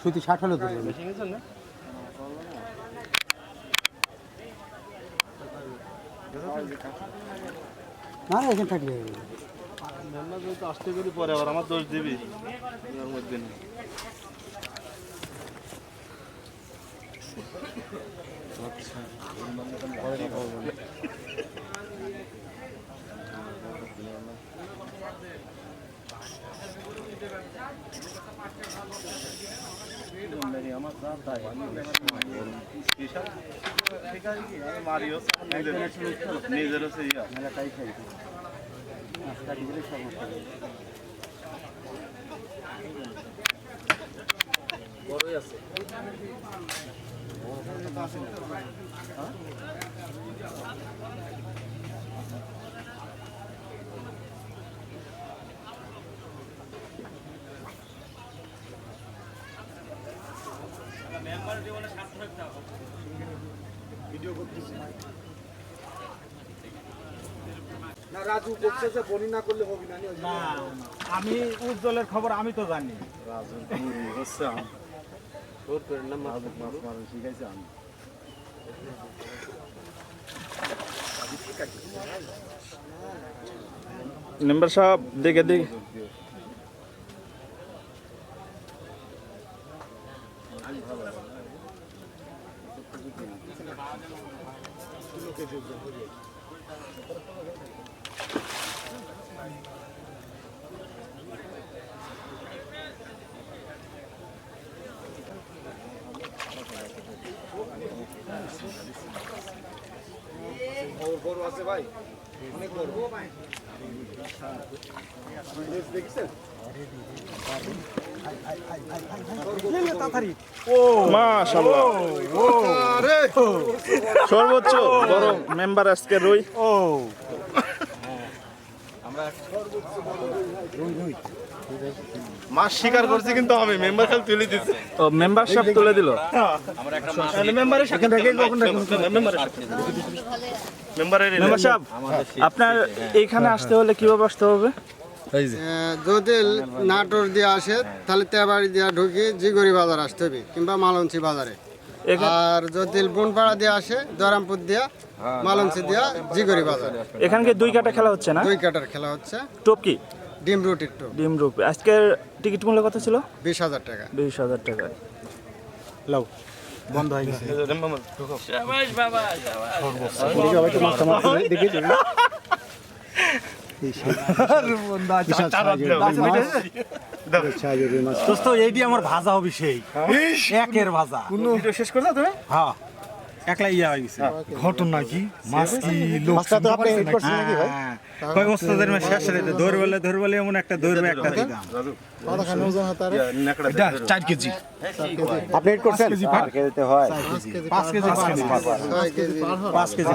সুতি ষাট হলে দেবেন না না এখানে থাকলে। আসতে করি পরে আবার আমার দোষ দিবি মধ্যে। ঠিক আছে কি? আমি মারিও নিজের- নিজের হচ্ছে ইয়া মেলাটাই খাইতে নাস্তা দিলে সমস্যা নেই। না রাজু বলছে যে বনি না করলে হবি না ওই জন্য। আমি উজ্জ্বলের খবর আমি তো জানি। মেম্বার সাহেব দেখে দেখে ওর বড় আছে ভাই। অনেক মাশাআল্লাহ সর্বোচ্চ বড় মেম্বার আজকে রই। ও মাছ শিকার করছি কিন্তু আমি মেম্বার খালি তুলে দিচ্ছে ও মেম্বারশিপ তুলে দিল? মেম্বারের সাথে মেম্বারের মেম্বার সাহেব আপনার এইখানে আসতে হলে কীভাবে আসতে হবে? যদি নাটোর দিয়ে আসে তাহলে তেবাড়ি দিয়ে ঢুকে জিগরি বাজার আসতে হবে কিংবা মালঞ্চি বাজারে। আর যদি বোনপাড়া দিয়ে আসে দরামপুর দিয়া মালঞ্চি দিয়া জিগরি বাজার। এখানে কি দুই কাটা খেলা হচ্ছে না? দুই কাটার খেলা হচ্ছে। টোপ কি? ডিম রুটির টু ডিম রূপ। আজকের টিকিট মূল্য কত ছিল? বিশ হাজার টাকা। বিশ হাজার টাকা। লাও। বন্ধ হয়ে গেছে। দোস্ত এইটি আমার ভাজা হবে সেই। একের ভাজা। শেষ করলে তুমি? হ্যাঁ। একলা ইয়া হয়ে গেছে। ঘটনা কি মাছ কি লোক হ্যাঁ। কয় ওস্তাদের মা শেষ রেতে ধরবলে ধরবলে এমন একটা ধরবে একটা দিলাম এটা চার কেজি। আপনি এড করছেন? পাঁচ কেজি। পাঁচ কেজি ছয় কেজি পাঁচ কেজি